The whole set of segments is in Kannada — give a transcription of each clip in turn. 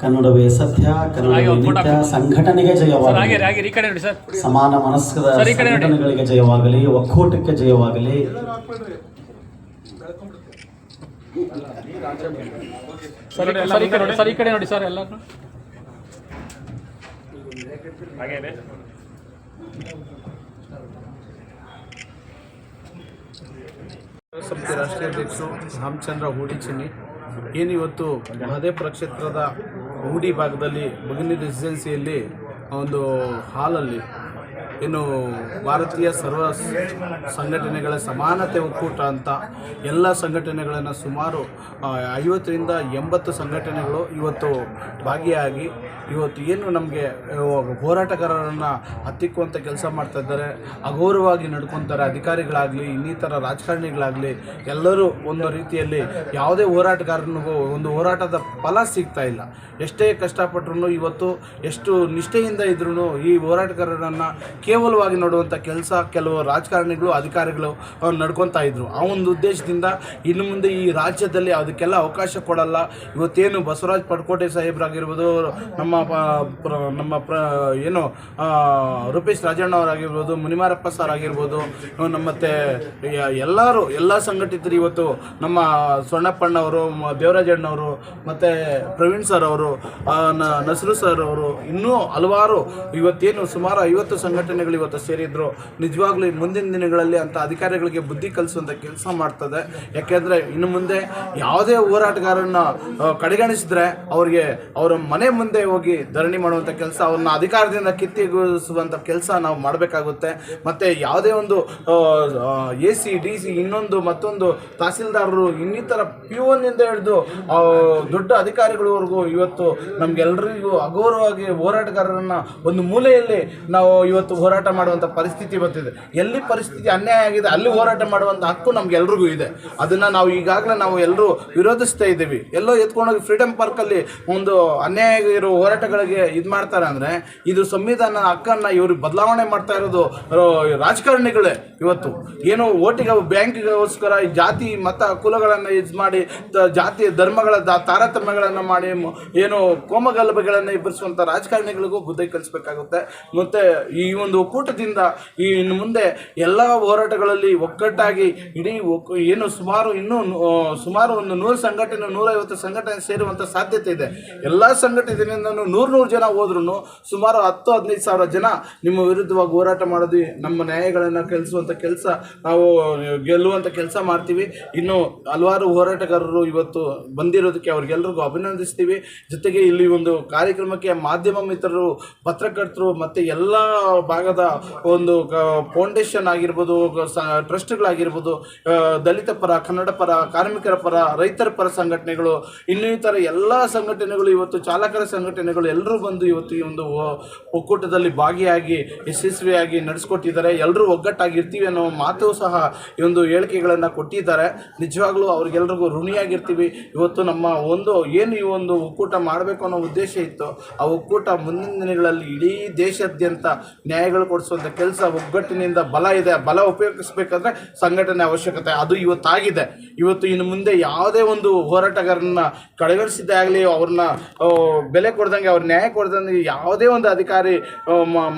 ಕನ್ನಡವೇ ಸತ್ಯ ಕನ್ನಡವೇ ನಿತ್ಯ ಸಂಘಟನೆಗೆ ಜಯವಾಗಲಿ. ಹಾಗೆ ಹಾಗೆ ಈ ಕಡೆ ನೋಡಿ ಸರ್. ಸಮಾನ ಮನಸ್ಕದ. ಸಂಘಟನೆಗಳಿಗೆ ಜಯವಾಗಲಿ ಒಕ್ಕೂಟಕ್ಕೆ ಜಯವಾಗಲಿ. ಸರಿ ಕಡೆ ಸರ್ ಈ ಕಡೆ ನೋಡಿ ಸರ್ ಎಲ್ಲ ಸಮಿತಿ ರಾಷ್ಟ್ರೀಯ ಅಧ್ಯಕ್ಷರು ರಾಮಚಂದ್ರ ಹೂಡಿಚಿನ್ನಿ ಏನಿವತ್ತು ಮಹದೇವಪುರ ಕ್ಷೇತ್ರದ ಹೂಡಿ ಭಾಗದಲ್ಲಿ ಭಗಿನಿ ರೆಸಿಡೆನ್ಸಿಯಲ್ಲಿ ಒಂದು ಹಾಲಲ್ಲಿ ಏನು ಭಾರತೀಯ ಸರ್ವ ಸಂಘಟನೆಗಳ ಸಮಾನತೆ ಒಕ್ಕೂಟ ಅಂತ ಎಲ್ಲ ಸಂಘಟನೆಗಳನ್ನು ಸುಮಾರು ಐವತ್ತರಿಂದ ಎಂಬತ್ತು ಸಂಘಟನೆಗಳು ಇವತ್ತು ಭಾಗಿಯಾಗಿ ಇವತ್ತು ಏನು ನಮಗೆ ಹೋರಾಟಗಾರರನ್ನು ಹತ್ತಿಕ್ಕುವಂಥ ಕೆಲಸ ಮಾಡ್ತಾ ಇದ್ದಾರೆ ಅಗೌರವವಾಗಿ ನಡ್ಕೊತಾರೆ ಅಧಿಕಾರಿಗಳಾಗಲಿ, ಇನ್ನಿತರ ರಾಜಕಾರಣಿಗಳಾಗಲಿ, ಎಲ್ಲರೂ ಒಂದು ರೀತಿಯಲ್ಲಿ ಯಾವುದೇ ಹೋರಾಟಗಾರನಿಗೂ ಒಂದು ಹೋರಾಟದ ಫಲ ಸಿಗ್ತಾ ಇಲ್ಲ. ಎಷ್ಟೇ ಕಷ್ಟಪಟ್ಟರು ಇವತ್ತು ಎಷ್ಟು ನಿಷ್ಠೆಯಿಂದ ಇದ್ರೂ ಈ ಹೋರಾಟಗಾರರನ್ನು ಕೇವಲವಾಗಿ ನೋಡುವಂಥ ಕೆಲಸ ಕೆಲವು ರಾಜಕಾರಣಿಗಳು, ಅಧಿಕಾರಿಗಳು ನಡ್ಕೊತಾ ಇದ್ರು. ಆ ಒಂದು ಉದ್ದೇಶದಿಂದ ಇನ್ನು ಮುಂದೆ ಈ ರಾಜ್ಯದಲ್ಲಿ ಅದಕ್ಕೆಲ್ಲ ಅವಕಾಶ ಕೊಡಲ್ಲ. ಇವತ್ತೇನು ಬಸವರಾಜ್ ಪಡ್ಕೋಟೆ ಸಾಹೇಬ್ರಾಗಿರ್ಬೋದು, ನಮ್ಮ ನಮ್ಮ ಪ್ರ, ಏನು ರೂಪೇಶ್ ರಾಜಣ್ಣ ಅವರಾಗಿರ್ಬೋದು, ಮುನಿಮಾರಪ್ಪ ಸರ್ ಆಗಿರ್ಬೋದು ನಮ್ಮ ಮತ್ತೆ ಎಲ್ಲರೂ, ಎಲ್ಲ ಸಂಘಟಿತರು ಇವತ್ತು ನಮ್ಮ ಸ್ವರ್ಣಪ್ಪಣ್ಣವರು ದೇವರಾಜಣ್ಣವರು ಮತ್ತು ಪ್ರವೀಣ್ ಸರ್ ಅವರು ನಸರು ಸರ್ ಅವರು ಇನ್ನೂ ಹಲವಾರು ಇವತ್ತೇನು ಸುಮಾರು ಐವತ್ತು ಸಂಘಟನೆಗಳು ಇವತ್ತು ಸೇರಿದ್ರು. ನಿಜವಾಗ್ಲೂ ಮುಂದಿನ ದಿನಗಳಲ್ಲಿ ಅಂತ ಅಧಿಕಾರಿಗಳಿಗೆ ಬುದ್ಧಿ ಕಲಿಸುವಂಥ ಕೆಲಸ ಮಾಡ್ತದೆ. ಯಾಕೆಂದರೆ ಇನ್ನು ಮುಂದೆ ಯಾವುದೇ ಹೋರಾಟಗಾರನ್ನ ಕಡೆಗಣಿಸಿದ್ರೆ ಅವ್ರಿಗೆ ಅವರ ಮನೆ ಮುಂದೆ ಹೋಗಿ ಧರಣಿ ಮಾಡುವಂಥ ಕೆಲಸ ಅವ್ರನ್ನ ಅಧಿಕಾರದಿಂದ ಕಿತ್ತಿಗೊಳಿಸುವಂಥ ಕೆಲಸ ನಾವು ಮಾಡಬೇಕಾಗುತ್ತೆ. ಮತ್ತು ಯಾವುದೇ ಒಂದು ಎ ಸಿ ಡಿ ಸಿ ಇನ್ನೊಂದು ಮತ್ತೊಂದು ತಹಸೀಲ್ದಾರರು ಇನ್ನಿತರ ಪಿ ಒನ್ನಿಂದ ಹಿಡಿದು ಆ, ದೊಡ್ಡ ಅಧಿಕಾರಿಗಳವರೆಗೂ ಇವತ್ತು ನಮ್ಗೆಲ್ಲರಿಗೂ ಅಗೌರವಾಗಿ ಹೋರಾಟಗಾರರನ್ನ ಒಂದು ಮೂಲೆಯಲ್ಲಿ ನಾವು ಇವತ್ತು ಮಾಡುವಂಥ ಪರಿಸ್ಥಿತಿ ಬರ್ತಿದೆ ಎಲ್ಲಿ ಪರಿಸ್ಥಿತಿ ಅನ್ಯಾಯ ಆಗಿದೆ, ಅಲ್ಲಿ ಹೋರಾಟ ಮಾಡುವಂಥ ಹಕ್ಕು ನಮಗೆಲ್ರಿಗೂ ಇದೆ. ಅದನ್ನು ನಾವು ಈಗಾಗಲೇ ನಾವು ಎಲ್ಲರೂ ವಿರೋಧಿಸ್ತಾ ಇದ್ದೀವಿ. ಎಲ್ಲೋ ಎತ್ಕೊಂಡೋಗಿ ಫ್ರೀಡಮ್ ಪಾರ್ಕಲ್ಲಿ ಒಂದು ಅನ್ಯಾಯ ಇರೋ ಹೋರಾಟಗಳಿಗೆ ಇದು ಮಾಡ್ತಾರೆ ಅಂದರೆ, ಇದು ಸಂವಿಧಾನ ಹಕ್ಕನ್ನು ಇವರು ಬದಲಾವಣೆ ಮಾಡ್ತಾ ಇರೋದು ರಾಜಕಾರಣಿಗಳೇ ಇವತ್ತು. ಏನು ಓಟಿಗೆ, ಬ್ಯಾಂಕಿಗೋಸ್ಕರ ಜಾತಿ, ಮತ ಕುಲಗಳನ್ನು ಇದು ಮಾಡಿ ಜಾತಿ ಧರ್ಮಗಳ ತಾರತಮ್ಯಗಳನ್ನು ಮಾಡಿ ಏನು ಕೋಮಗಲಭೆಗಳನ್ನು ಇಬ್ಬರಿಸುವಂಥ ರಾಜಕಾರಣಿಗಳಿಗೂ ಬುದ್ಧಿ ಕಲಿಸ್ಬೇಕಾಗುತ್ತೆ. ಮತ್ತು ಈ ಒಕ್ಕೂಟದಿಂದ ಈ ಇನ್ನು ಮುಂದೆ ಎಲ್ಲ ಹೋರಾಟಗಳಲ್ಲಿ ಒಕ್ಕಟ್ಟಾಗಿ ಇಡೀ ಏನು ಸುಮಾರು ಇನ್ನೂ ಸುಮಾರು ಒಂದು ನೂರು ಸಂಘಟನೆ, ನೂರೈವತ್ತು ಸಂಘಟನೆ ಸೇರುವಂಥ ಸಾಧ್ಯತೆ ಇದೆ. ಎಲ್ಲ ಸಂಘಟನೆಯಿಂದ ನೂರು ನೂರು ಜನ ಹೋದ್ರೂ ಸುಮಾರು ಹತ್ತು, ಹದಿನೈದು ಸಾವಿರ ಜನ ನಿಮ್ಮ ವಿರುದ್ಧವಾಗಿ ಹೋರಾಟ ಮಾಡೋದು ನಮ್ಮ ನ್ಯಾಯಗಳನ್ನು ಕೆಲಸುವಂಥ ಕೆಲಸ ನಾವು ಗೆಲ್ಲುವಂಥ ಕೆಲಸ ಮಾಡ್ತೀವಿ. ಇನ್ನು ಹಲವಾರು ಹೋರಾಟಗಾರರು ಇವತ್ತು ಬಂದಿರೋದಕ್ಕೆ ಅವ್ರಿಗೆಲ್ರಿಗೂ ಅಭಿನಂದಿಸ್ತೀವಿ. ಜೊತೆಗೆ ಇಲ್ಲಿ ಒಂದು ಕಾರ್ಯಕ್ರಮಕ್ಕೆ ಮಾಧ್ಯಮ ಮಿತ್ರರು, ಪತ್ರಕರ್ತರು ಮತ್ತು ಎಲ್ಲ ಭಾಗದ ಒಂದು ಫೌಂಡೇಶನ್ ಆಗಿರ್ಬೋದು ಟ್ರಸ್ಟ್ಗಳಾಗಿರ್ಬೋದು ದಲಿತ ಪರ, ಕನ್ನಡ ಪರ, ಕಾರ್ಮಿಕರ ಪರ, ರೈತರ ಪರ ಸಂಘಟನೆಗಳು, ಇನ್ನಿತರ ಎಲ್ಲ ಸಂಘಟನೆಗಳು ಇವತ್ತು, ಚಾಲಕರ ಸಂಘಟನೆಗಳು ಎಲ್ಲರೂ ಬಂದು ಇವತ್ತು ಈ ಒಂದು ಒಕ್ಕೂಟದಲ್ಲಿ ಭಾಗಿಯಾಗಿ, ಯಶಸ್ವಿಯಾಗಿ ನಡೆಸ್ಕೊಟ್ಟಿದ್ದಾರೆ. ಎಲ್ಲರೂ ಒಗ್ಗಟ್ಟಾಗಿರ್ತೀವಿ ಅನ್ನೋ ಮಾತು ಸಹ ಈ ಒಂದು ಹೇಳಿಕೆಗಳನ್ನು ಕೊಟ್ಟಿದ್ದಾರೆ. ನಿಜವಾಗ್ಲೂ ಅವ್ರಿಗೆಲ್ರಿಗೂ ಋಣಿಯಾಗಿರ್ತೀವಿ. ಇವತ್ತು ನಮ್ಮ ಒಂದು, ಏನು ಈ ಒಂದು ಒಕ್ಕೂಟ ಮಾಡಬೇಕು ಅನ್ನೋ ಉದ್ದೇಶ ಇತ್ತು, ಆ ಒಕ್ಕೂಟ ಮುಂದಿನ ದಿನಗಳಲ್ಲಿ ಇಡೀ ದೇಶಾದ್ಯಂತ ನ್ಯಾಯಗಳು ಕೊಡಿಸುವಂಥ ಕೆಲಸ ಒಗ್ಗಟ್ಟಿನಿಂದ ಬಲ ಇದೆ ಬಲ ಉಪಯೋಗಿಸ್ಬೇಕಂದ್ರೆ ಸಂಘಟನೆ ಅವಶ್ಯಕತೆ. ಅದು ಇವತ್ತಾಗಿದೆ. ಇವತ್ತು ಇನ್ನು ಮುಂದೆ ಯಾವುದೇ ಒಂದು ಹೋರಾಟಗಾರನ್ನ ಕಡೆಗಣಿಸಿದ್ದೇ ಆಗಲಿ ಅವ್ರನ್ನ ಬೆಲೆ ಕೊಡ್ದಂಗೆ ಅವ್ರ ನ್ಯಾಯ ಕೊಡ್ದಂಗೆ ಯಾವುದೇ ಒಂದು ಅಧಿಕಾರಿ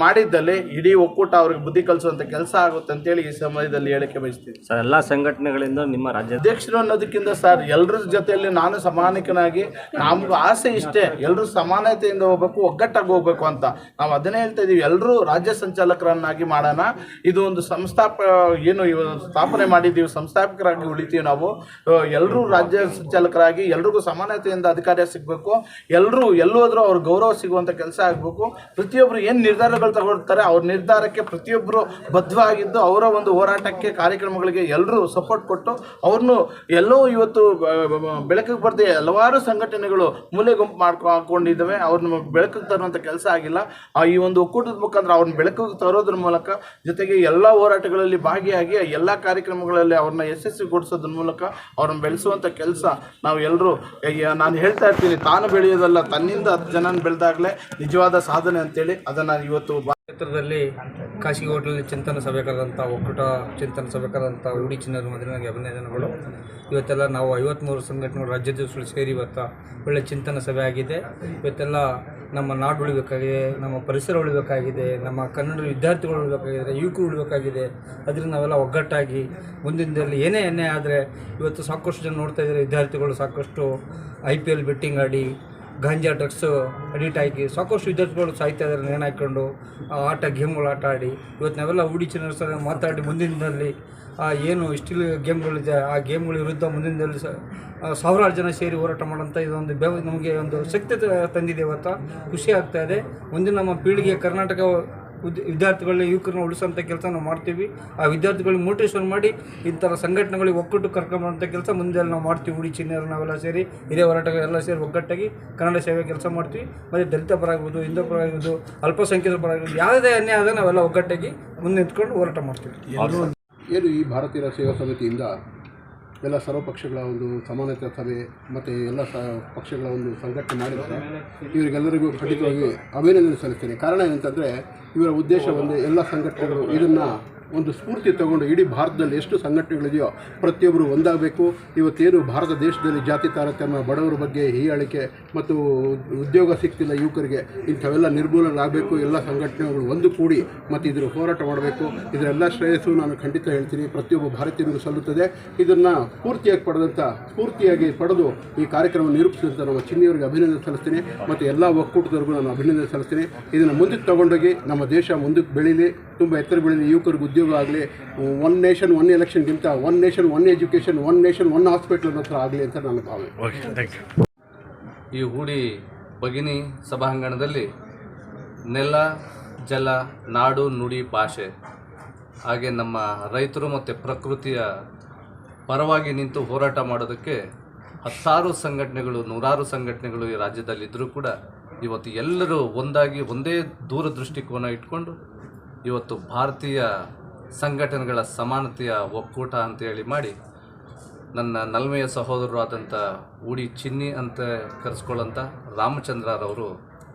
ಮಾಡಿದ್ದಲ್ಲಿ ಇಡೀ ಒಕ್ಕೂಟ ಅವ್ರಿಗೆ ಬುದ್ಧಿ ಕಲಿಸುವಂಥ ಕೆಲಸ ಆಗುತ್ತೆ ಅಂತೇಳಿ ಈ ಸಮಯದಲ್ಲಿ ಹೇಳಿಕೆ ಬಯಸ್ತೀನಿ. ಸರ್ ಎಲ್ಲ ಸಂಘಟನೆಗಳಿಂದ ನಿಮ್ಮ ರಾಜ್ಯ ಅಧ್ಯಕ್ಷರು ಅನ್ನೋದಕ್ಕಿಂತ ಸರ್ ಎಲ್ಲರ ಜೊತೆಯಲ್ಲಿ ನಾನು ಸಮಾನಿಕನಾಗಿ ನಮ್ಗೆ ಆಸೆ ಇಷ್ಟೇ ಎಲ್ಲರೂ ಸಮಾನತೆಯಿಂದ ಹೋಗ್ಬೇಕು ಒಗ್ಗಟ್ಟಾಗಿ ಹೋಗ್ಬೇಕು ಅಂತ. ನಾವು ಅದನ್ನೇ ಹೇಳ್ತಾ ಇದೀವಿ. ಎಲ್ಲರೂ ರಾಜ್ಯ ಸಂಚಾಲಕರನ್ನಾಗಿ ಮಾಡೋಣ. ಇದು ಒಂದು ಸಂಸ್ಥಾಪ, ಏನು ಸ್ಥಾಪನೆ ಮಾಡಿದ್ದೀವಿ ಸಂಸ್ಥಾಪಕರಾಗಿ ಉಳಿತೀವಿ ನಾವು. ಎಲ್ಲರೂ ರಾಜ್ಯ ಸಂಚಾಲಕರಾಗಿ, ಎಲ್ರಿಗೂ ಸಮಾನತೆಯಿಂದ ಅಧಿಕಾರ ಸಿಗಬೇಕು. ಎಲ್ಲರೂ ಎಲ್ಲೋದ್ರೂ ಅವ್ರ ಗೌರವ ಸಿಗುವಂಥ ಕೆಲಸ ಆಗಬೇಕು. ಪ್ರತಿಯೊಬ್ಬರು ಏನು ನಿರ್ಧಾರಗಳು ತಗೊಳ್ತಾರೆ, ಅವ್ರ ನಿರ್ಧಾರಕ್ಕೆ ಪ್ರತಿಯೊಬ್ಬರು ಬದ್ಧವಾಗಿದ್ದು ಅವರ ಒಂದು ಹೋರಾಟಕ್ಕೆ, ಕಾರ್ಯಕ್ರಮಗಳಿಗೆ ಎಲ್ಲರೂ ಸಪೋರ್ಟ್ ಕೊಟ್ಟು ಅವ್ರನ್ನು ಎಲ್ಲೋ ಇವತ್ತು ಬೆಳಕಿಗೆ ಬರದೆ ಹಲವಾರು ಸಂಘಟನೆಗಳು ಮೂಲೆ ಗುಂಪು ಮಾಡ್ಕೊ ಅವ್ರನ್ನ ಬೆಳಕಿಗೆ ತರುವಂಥ ಕೆಲಸ ಆಗಿಲ್ಲ. ಈ ಒಂದು ಒಕ್ಕೂಟದ ಮುಖಾಂತರ ಅವ್ರನ್ನ ಬೆಳಕಿಗೆ ತರೋದ್ರ ಮೂಲಕ ಜೊತೆಗೆ ಎಲ್ಲ ಹೋರಾಟಗಳಲ್ಲಿ ಭಾಗಿಯಾಗಿ ಎಲ್ಲ ಕಾರ್ಯಕ್ರಮಗಳಲ್ಲಿ ಅವ್ರನ್ನ ಯಶಸ್ವಿಗೊಳಿಸೋದ್ರ ಮೂಲಕ ಅವ್ರನ್ನ ಬೆಳೆಸುವಂಥ ಕೆಲಸ ನಾವು ಎಲ್ಲರೂ ನಾನು ಹೇಳ್ತಾ ಇರ್ತೀನಿ, ತಾನು ಬೆಳೆಯೋದಲ್ಲ, ತನ್ನಿಂದ ಹತ್ತು ಜನನ ಬೆಳೆದಾಗಲೇ ನಿಜವಾದ ಸಾಧನೆ ಅಂತೇಳಿ ಅದನ್ನು ಇವತ್ತು ಕ್ಷೇತ್ರದಲ್ಲಿ ಖಾಸಗಿ ಹೋಟೆಲ್ನಲ್ಲಿ ಚಿಂತನ ಸಭೆ ಕರೆದಂಥ ಒಕ್ಕೂಟ ಚಿಂತನ ಸಭೆ ಕರೆದಂಥ ಉಡಿ ಚಿನ್ನದ ನನಗೆ ಅಭಿನಂದನೆಗಳು. ಇವತ್ತೆಲ್ಲ ನಾವು ಐವತ್ತ್ಮೂರು ಸಂಘಟನೆಗಳು ರಾಜ್ಯದ ಸೇರಿ ಇವತ್ತು ಒಳ್ಳೆ ಚಿಂತನ ಸಭೆ ಆಗಿದೆ. ಇವತ್ತೆಲ್ಲ ನಮ್ಮ ನಾಡು ಉಳಿಬೇಕಾಗಿದೆ, ನಮ್ಮ ಪರಿಸರ ಉಳಿಬೇಕಾಗಿದೆ, ನಮ್ಮ ಕನ್ನಡ ವಿದ್ಯಾರ್ಥಿಗಳು ಉಳಿಬೇಕಾಗಿದೆ, ಯುವಕರು ಉಳಿಬೇಕಾಗಿದೆ. ಅದರಿಂದ ನಾವೆಲ್ಲ ಒಗ್ಗಟ್ಟಾಗಿ ಮುಂದಿನ ದಿನದಲ್ಲಿ ಏನೇ ಏನೇ ಆದರೆ ಇವತ್ತು ಸಾಕಷ್ಟು ಜನ ನೋಡ್ತಾ ಇದ್ದಾರೆ, ವಿದ್ಯಾರ್ಥಿಗಳು ಸಾಕಷ್ಟು ಐ ಪಿ ಎಲ್ ಬೆಟ್ಟಿಂಗ್ ಆಡಿ ಗಾಂಜಾ ಡ್ರಗ್ಸ್ ಅಡಿಟ್ ಆಗಿ ಸಾಕಷ್ಟು ವಿದ್ಯಾರ್ಥಿಗಳು ಇದ್ದಾರೆ ನೇಣು ಹಾಕ್ಕೊಂಡು ಆಟ ಗೇಮ್ಗಳು ಆಟ ಆಡಿ, ಇವತ್ತು ನಾವೆಲ್ಲ ಹೂಡಿ ಚಿನ್ನರ ಸರ್ ಮಾತಾಡಿ ಮುಂದಿನ ದಿನದಲ್ಲಿ ಏನು ಸ್ಟಿಲ್ ಗೇಮ್ಗಳಿದೆ ಆ ಗೇಮ್ಗಳ ವಿರುದ್ಧ ಮುಂದಿನ ದಿನದಲ್ಲಿ ಸಾವಿರಾರು ಜನ ಸೇರಿ ಹೋರಾಟ ಮಾಡೋಂಥ ಇದೊಂದು ಬೆ ನಮಗೆ ಒಂದು ಶಕ್ತಿ ತಂದಿದೆ ಇವತ್ತು. ಖುಷಿ ಆಗ್ತಾ ಇದೆ. ಮುಂದಿನ ನಮ್ಮ ಪೀಳಿಗೆ ಕರ್ನಾಟಕ ವಿದ್ಯಾರ್ಥಿಗಳನ್ನ ಯುವಕರನ್ನ ಉಳಿಸುವಂಥ ಕೆಲಸ ನಾವು ಮಾಡ್ತೀವಿ. ಆ ವಿದ್ಯಾರ್ಥಿಗಳಿಗೆ ಮೋಟಿವೇಶನ್ ಮಾಡಿ ಇಂಥ ಸಂಘಟನೆಗಳಿಗೆ ಒಕ್ಕಟ್ಟು ಕರ್ಕೊಂಬಂಥ ಕೆಲಸ ಮುಂದೆ ನಾವು ಮಾಡ್ತೀವಿ. ಉಡಿ ಚಿನ್ನರು ನಾವೆಲ್ಲ ಸೇರಿ ಹಿರಿಯ ಹೋರಾಟಗಳೆಲ್ಲ ಸೇರಿ ಒಗ್ಗಟ್ಟಾಗಿ ಕನ್ನಡ ಸೇವೆ ಕೆಲಸ ಮಾಡ್ತೀವಿ. ಮತ್ತು ದಲಿತ ಪರ ಆಗ್ಬೋದು ಹಿಂದೂ ಪರ ಆಗ್ಬೋದು ಅಲ್ಪಸಂಖ್ಯಾತರ ಪರ ಆಗ್ಬೋದು ಯಾವುದೇ ಅನ್ಯಾಯ ಆದ ನಾವೆಲ್ಲ ಒಗ್ಗಟ್ಟಾಗಿ ಮುಂದೆ ನಿಂತ್ಕೊಂಡು ಹೋರಾಟ ಮಾಡ್ತೀವಿ. ಏನು ಈ ಭಾರತೀಯ ಸೇವಾ ಸಮಿತಿಯಿಂದ ಎಲ್ಲ ಸರ್ವ ಪಕ್ಷಗಳ ಒಂದು ಸಮಾನತೆ ಸಭೆ ಮತ್ತು ಎಲ್ಲ ಸ ಪಕ್ಷಗಳ ಒಂದು ಸಂಘಟನೆ ಮಾಡಿದ್ದಾರೆ. ಇವರಿಗೆಲ್ಲರಿಗೂ ಖಂಡಿತವಾಗಿ ಅಭಿನಂದನೆ ಸಲ್ಲಿಸ್ತೇನೆ. ಕಾರಣ ಏನಂತಂದರೆ ಇವರ ಉದ್ದೇಶ ಒಂದು ಎಲ್ಲ ಸಂಘಟನೆಗಳು ಇದನ್ನು ಒಂದು ಸ್ಫೂರ್ತಿ ತಗೊಂಡು ಇಡೀ ಭಾರತದಲ್ಲಿ ಎಷ್ಟು ಸಂಘಟನೆಗಳಿದೆಯೋ ಪ್ರತಿಯೊಬ್ಬರು ಒಂದಾಗಬೇಕು. ಇವತ್ತೇನು ಭಾರತ ದೇಶದಲ್ಲಿ ಜಾತಿ ತಾರತಮ್ಯ, ಬಡವರ ಬಗ್ಗೆ ಹೀಯಾಳಿಕೆ ಮತ್ತು ಉದ್ಯೋಗ ಸಿಗ್ತಿಲ್ಲ ಯುವಕರಿಗೆ, ಇಂಥವೆಲ್ಲ ನಿರ್ಮೂಲನೆ ಆಗಬೇಕು ಎಲ್ಲ ಸಂಘಟನೆಗಳು ಒಂದು ಕೂಡಿ ಮತ್ತು ಇದರ ಹೋರಾಟ ಮಾಡಬೇಕು. ಇದರೆಲ್ಲ ಶ್ರೇಯಸ್ಸು ನಾನು ಖಂಡಿತ ಹೇಳ್ತೀನಿ. ಪ್ರತಿಯೊಬ್ಬ ಭಾರತೀಯನಿಗೂ ಸಲ್ಲುತ್ತದೆ. ಇದನ್ನು ಪೂರ್ತಿಯಾಗಿ ಪಡೆದಂಥ ಸ್ಫೂರ್ತಿಯಾಗಿ ಪಡೆದು ಈ ಕಾರ್ಯಕ್ರಮ ನಿರೂಪಿಸಿದಂಥ ನಮ್ಮ ಚಿನ್ನಿಯವರಿಗೆ ಅಭಿನಂದನೆ ಸಲ್ಲಿಸ್ತೀನಿ. ಮತ್ತು ಎಲ್ಲ ಒಕ್ಕೂಟದವರೆಗೂ ನಾನು ಅಭಿನಂದನೆ ಸಲ್ಲಿಸ್ತೀನಿ. ಇದನ್ನು ಮುಂದಕ್ಕೆ ತಗೊಂಡೋಗಿ ನಮ್ಮ ದೇಶ ಮುಂದಕ್ಕೆ ಬೆಳೀಲಿ. ತುಂಬ ಎತ್ತರ ಬೆಳೆದ ಯುವಕರಿಗೆ ಉದ್ಯೋಗ ಆಗಲಿ one nation one ಎಲೆಕ್ಷನ್ಗಿಂತ one nation one education one nation one hospital ಅನ್ನೋ ಥರ ಆಗಲಿ ಅಂತ ನನ್ನ ಭಾವನೆ. ಈ ಹೂಡಿ ಭಗಿನಿ ಸಭಾಂಗಣದಲ್ಲಿ ನೆಲ ಜಲ ನಾಡು ನುಡಿ ಭಾಷೆ ಹಾಗೆ ನಮ್ಮ ರೈತರು ಮತ್ತು ಪ್ರಕೃತಿಯ ಪರವಾಗಿ ನಿಂತು ಹೋರಾಟ ಮಾಡೋದಕ್ಕೆ ಹತ್ತಾರು ಸಂಘಟನೆಗಳು ನೂರಾರು ಸಂಘಟನೆಗಳು ಈ ರಾಜ್ಯದಲ್ಲಿದ್ದರೂ ಕೂಡ ಇವತ್ತು ಎಲ್ಲರೂ ಒಂದಾಗಿ ಒಂದೇ ದೂರದೃಷ್ಟಿಕೋನ ಇಟ್ಕೊಂಡು ಇವತ್ತು ಭಾರತೀಯ ಸಂಘಟನೆಗಳ ಸಮಾನತೆಯ ಒಕ್ಕೂಟ ಅಂತೇಳಿ ಮಾಡಿ ನನ್ನ ನಲ್ಮೆಯ ಸಹೋದರರು ಆದಂಥ ಉಡಿ ಚಿನ್ನಿ ಅಂತ ಕರೆಸ್ಕೊಳ್ಳೋಂಥ ರಾಮಚಂದ್ರರವರು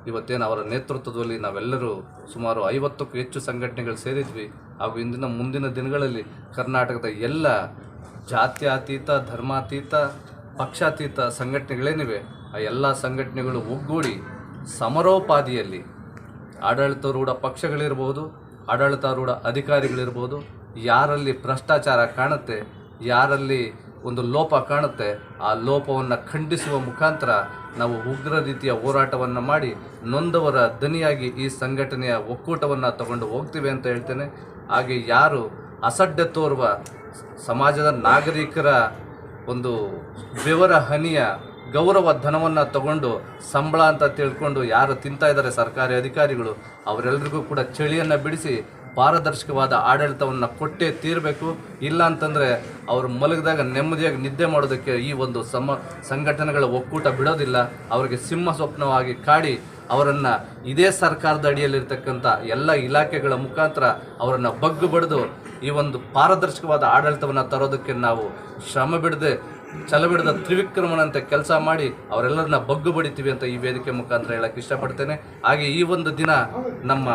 ಇವತ್ತೇನು ಅವರ ನೇತೃತ್ವದಲ್ಲಿ ನಾವೆಲ್ಲರೂ ಸುಮಾರು ಐವತ್ತಕ್ಕೂ ಹೆಚ್ಚು ಸಂಘಟನೆಗಳು ಸೇರಿದ್ವಿ. ಹಾಗೂ ಇಂದಿನ ಮುಂದಿನ ದಿನಗಳಲ್ಲಿ ಕರ್ನಾಟಕದ ಎಲ್ಲ ಜಾತ್ಯಾತೀತ, ಧರ್ಮಾತೀತ, ಪಕ್ಷಾತೀತ ಸಂಘಟನೆಗಳೇನಿವೆ, ಆ ಎಲ್ಲ ಸಂಘಟನೆಗಳು ಒಗ್ಗೂಡಿ ಸಮರೋಪಾದಿಯಲ್ಲಿ ಆಡಳಿತಾರೂಢ ಪಕ್ಷಗಳಿರ್ಬೋದು ಆಡಳಿತಾರೂಢ ಅಧಿಕಾರಿಗಳಿರ್ಬೋದು, ಯಾರಲ್ಲಿ ಭ್ರಷ್ಟಾಚಾರ ಕಾಣುತ್ತೆ, ಯಾರಲ್ಲಿ ಒಂದು ಲೋಪ ಕಾಣುತ್ತೆ, ಆ ಲೋಪವನ್ನು ಖಂಡಿಸುವ ಮುಖಾಂತರ ನಾವು ಉಗ್ರ ರೀತಿಯ ಹೋರಾಟವನ್ನು ಮಾಡಿ ನೊಂದವರ ದನಿಯಾಗಿ ಈ ಸಂಘಟನೆಯ ಒಕ್ಕೂಟವನ್ನು ತಗೊಂಡು ಹೋಗ್ತೀವಿ ಅಂತ ಹೇಳ್ತೇನೆ. ಹಾಗೆ ಯಾರು ಅಸಡ್ಡೆ ತೋರುವ ಸಮಾಜದ ನಾಗರಿಕರ ಒಂದು ಬೆವರ ಹನಿಯ ಗೌರವ ಧನವನ್ನು ತಗೊಂಡು ಸಂಬಳ ಅಂತ ತಿಳ್ಕೊಂಡು ಯಾರು ತಿಂತಾ ಇದ್ದಾರೆ ಸರ್ಕಾರಿ ಅಧಿಕಾರಿಗಳು ಅವರೆಲ್ಲರಿಗೂ ಕೂಡ ಚಳಿಯನ್ನು ಬಿಡಿಸಿ ಪಾರದರ್ಶಕವಾದ ಆಡಳಿತವನ್ನು ಕೊಟ್ಟೇ ತೀರಬೇಕು. ಇಲ್ಲ ಅಂತಂದರೆ ಅವರು ಮಲಗಿದಾಗ ನೆಮ್ಮದಿಯಾಗಿ ನಿದ್ದೆ ಮಾಡೋದಕ್ಕೆ ಈ ಒಂದು ಸಮ, ಸಂಘಟನೆಗಳ ಒಕ್ಕೂಟ ಬಿಡೋದಿಲ್ಲ. ಅವರಿಗೆ ಸಿಂಹ ಸ್ವಪ್ನವಾಗಿ ಕಾಡಿ ಅವರನ್ನು ಇದೇ ಸರ್ಕಾರದ ಅಡಿಯಲ್ಲಿರ್ತಕ್ಕಂಥ ಎಲ್ಲ ಇಲಾಖೆಗಳ ಮುಖಾಂತರ ಅವರನ್ನು ಬಗ್ಗು ಬಡಿದು ಈ ಒಂದು ಪಾರದರ್ಶಕವಾದ ಆಡಳಿತವನ್ನು ತರೋದಕ್ಕೆ ನಾವು ಶ್ರಮ ಬಿಡದೆ ಛಲ ಬಿಡದ ತ್ರಿವಿಕ್ರಮನಂತೆ ಕೆಲಸ ಮಾಡಿ ಅವರೆಲ್ಲರನ್ನ ಬಗ್ಗು ಬಡಿತೀವಿ ಅಂತ ಈ ವೇದಿಕೆ ಮುಖಾಂತರ ಹೇಳಕ್ಕೆ ಇಷ್ಟಪಡ್ತೇನೆ. ಹಾಗೆ ಈ ಒಂದು ದಿನ ನಮ್ಮ